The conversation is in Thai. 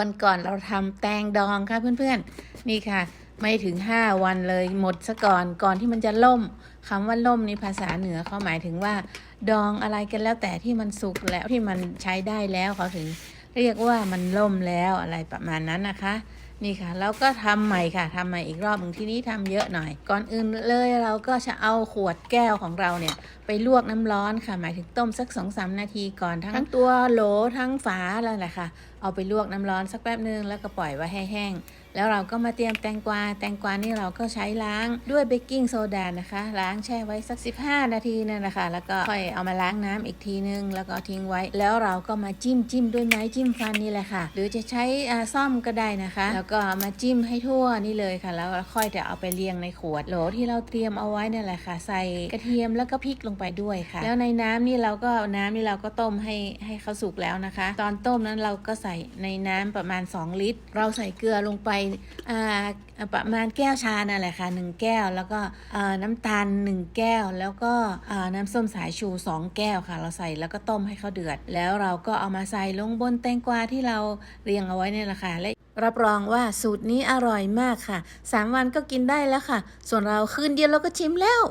วันก่อนเราทำแตงดองค่ะเพื่อนๆ นี่ค่ะ ไม่ถึง 5 วันเลยหมดซะก่อนก่อนที่มันจะล่มคำว่าล่มในภาษาเหนือเขาหมายถึงว่า ดองอะไรกันแล้วแต่ที่มันสุกแล้วที่มันใช้ได้แล้วเขาถึง เรียกว่ามันล่มแล้วอะไรประมาณนั้นนะคะ นี่ค่ะแล้วก็ทำใหม่ค่ะทำใหม่อีกรอบหนึ่งที่นี้ทำเยอะหน่อย ก่อนอื่นเลยเราก็จะเอาขวดแก้วของเราเนี่ย ไปลวกน้ำร้อนค่ะ หมายถึงต้มสักสองสามนาทีก่อนทั้งทั้งตัวโหลทั้งฝาแล้วแหละค่ะ เอาไปลวกน้ำร้อนสักแป๊บนึงแล้วก็ปล่อยไว้ให้แห้ง แล้วเราก็มาเตรียมแตงกวา แตงกวานี่เราก็ใช้ล้างด้วยเบกกิ้งโซดานะคะ ล้างแช่ไว้สัก 15 นาทีนั่นแหละค่ะ แล้วก็ค่อยเอามาล้างน้ำอีกทีนึง แล้วก็ทิ้งไว้ แล้วเราก็มาจิ้มจิ้มด้วยไม้จิ้มฟันนี่แหละค่ะ หรือจะใช้ซ่อมก็ได้นะคะแล้วก็มาจิ้มให้ทั่วนี่เลยค่ะ แล้วค่อยจะเอาไปเรียงในขวดโหลที่เราเตรียมเอาไว้นี่แหละค่ะ ใส่กระเทียมแล้วก็พริกลงไปด้วยค่ะ แล้วในน้ำนี่เราก็น้ำนี่เราก็ต้มให้ให้เขาสุกแล้วนะคะ ตอนต้มนั้นเราก็ใส่ในน้ำประมาณ 2 ลิตร เราใส่เกลือลงไปอ่าประมาณแก้วชานั่นแหละค่ะหนึ่งแก้วแล้วก็น้ำตาล 1 แก้ว แล้วก็น้ำส้มสายชู 2 แก้วค่ะ เราใส่แล้วก็ต้มให้เขาเดือด แล้วเราก็เอามาใส่ลงบนแตงกวาที่เราเรียงเอาไว้เนี่ยแหละค่ะและรับรองว่าว่าสูตรนี้อร่อยมากค่ะ 3 วันก็กินได้แล้วค่ะ ส่วนเราคืนเดียวเราก็ชิมแล้ว